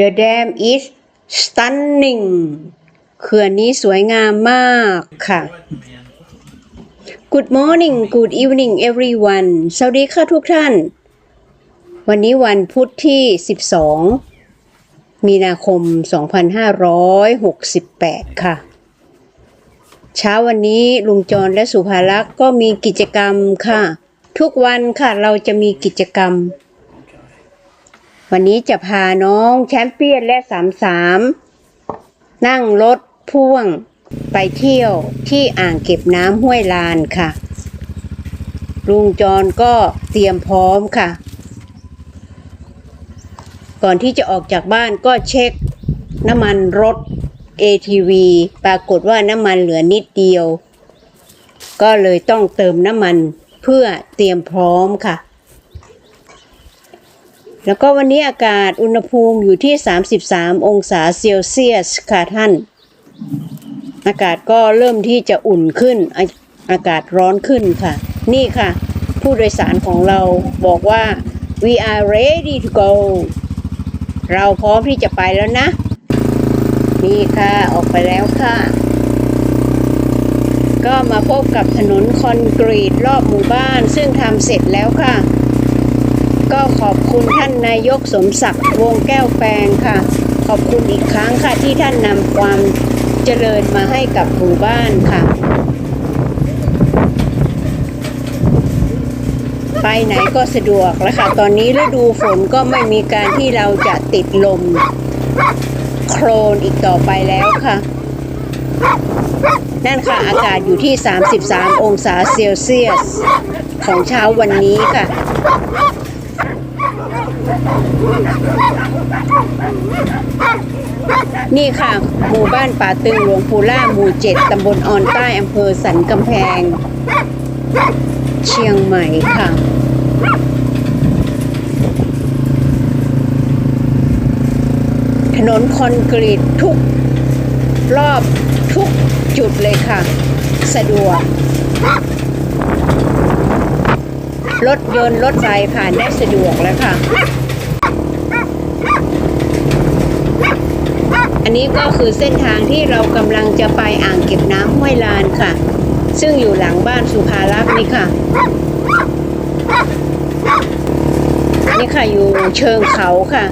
The dam is stunning เขื่อนนี้สวยงามมากค่ะ Good morning Good evening everyone สวัสดีค่ะทุกท่าน วันนี้วันพุธที่ 12 มีนาคม 2568 ค่ะ เช้าวันนี้ลุงจรและสุภาลักษ์ก็มีกิจกรรมค่ะ ทุกวันค่ะเราจะมีกิจกรรม วันนี้จะพาน้องแชมเปี้ยนและสามสามนั่งรถพ่วงไปเที่ยวที่อ่างเก็บน้ำห้วยลานค่ะ ลุงจรก็เตรียมพร้อมค่ะ ก่อนที่จะออกจากบ้านก็เช็คน้ำมันรถ ATV ปรากฏว่าน้ำมันเหลือนิดเดียว ก็เลยต้องเติมน้ำมันเพื่อเตรียมพร้อมค่ะ แล้วก็วันนี้อากาศอุณหภูมิอยู่ที่ 33 องศาเซลเซียสค่ะท่าน อากาศก็เริ่มที่จะอุ่นขึ้นอาอากาศร้อนขึ้นค่ะ นี่ค่ะ ผู้โดยสารของเราบอกว่า we are ready to go เราพร้อมที่จะไปแล้วนะ นี่ค่ะออกไปแล้วค่ะ ก็มาพบกับถนนคอนกรีตรอบหมู่บ้านซึ่งทำเสร็จแล้วค่ะ ก็ขอบคุณท่านนายกสมศักดิ์วงแก้วแปลงค่ะ ขอบคุณอีกครั้งค่ะที่ท่านนำความเจริญมาให้กับหมู่บ้านค่ะ ไปไหนก็สะดวกแล้วค่ะ ตอนนี้ฤดูฝนก็ไม่มีการที่เราจะติดลม โครนอีกต่อไปแล้วค่ะ นั่นค่ะอากาศอยู่ที่ 33 องศาเซลเซียส ของเช้าวันนี้ค่ะ นี่ค่ะ หมู่บ้านป่าตึงหลวงปูล่าหมู่เจ็ดตำบลออนใต้อำเภอสันกำแพง เชียงใหม่ค่ะถนนคอนกรีตทุกรอบทุกจุดเลยค่ะ สะดวก รถยนต์รถไฟผ่านได้สะดวกแล้วค่ะ นนี้ก็คือเส้นทางที่เรากำลังจะไปอ่างเก็บน้ำห้วยลานค่ะ ซึ่งอยู่หลังบ้านสุภารักษ์นี่ค่ะนี่ค่ะอยู่เชิงเขาค่ะ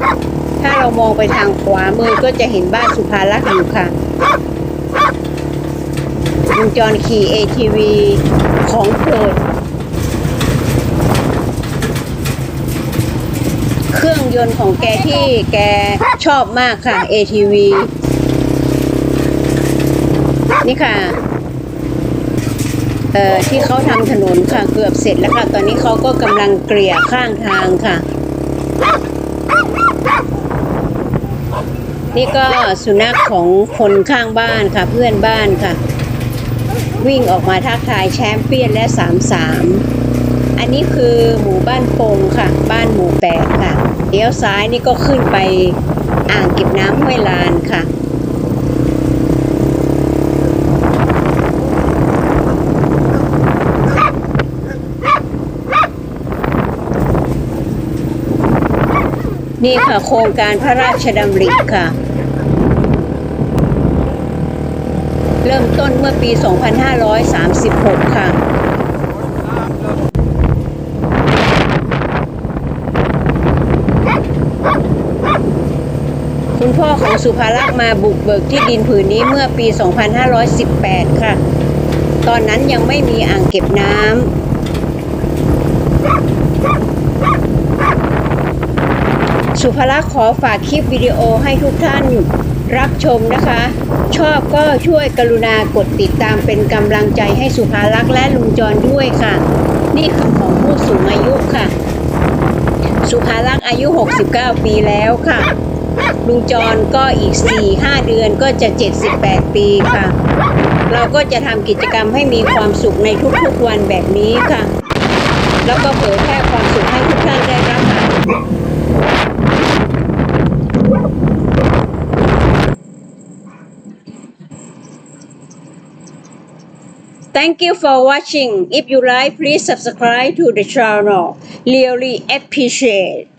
ถ้าเรามองไปทางขวามือก็จะเห็นบ้านสุภารักษ์อยู่ค่ะลุงจรขี่ ATV ของโปรด เครื่องยนต์ของแกที่แกชอบมากค่ะ ATV นี่ค่ะเอ่อที่เขาทำถนนค่ะเกือบเสร็จแล้วค่ะ ตอนนี้เขาก็กำลังเกลี่ยข้างทางค่ะ นี่ก็สุนัขของคนข้างบ้านค่ะ เพื่อนบ้านค่ะ วิ่งออกมาทักทายแชมเปี้ยนและสามสามอันนี้คือหมู่บ้านโปงค่ะ บ้านหมู่ เลี้ยวซ้ายนี่ก็ขึ้นไปอ่างเก็บน้ำห้วยลานค่ะนี่ค่ะโครงการพระราชดำริค่ะ เริ่มต้นเมื่อปี 2536 ค่ะ พ่อของสุภาลักษ์มาบุกเบิกที่ดินผืนนี้เมื่อปี 2518 ค่ะ ตอนนั้นยังไม่มีอ่างเก็บน้ำ สุภาลักษ์ขอฝากคลิปวิดีโอให้ทุกท่านรับชมนะคะ ชอบก็ช่วยกรุณากดติดตามเป็นกำลังใจให้สุภาลักษ์และลุงจรด้วยค่ะ นี่คือของผู้สูงอายุค่ะ สุภาลักษ์อายุ 69 ปีแล้วค่ะ ลุงจรก็อีก 4-5 เดือนก็จะ 78 ปีค่ะ เราก็จะทำกิจกรรมให้มีความสุขในทุกๆวันแบบนี้ค่ะ แล้วก็เผยแพร่ความสุขให้ทุกท่านได้รับค่ะ Thank you for watching. If you like, please subscribe to the channel. Really appreciate.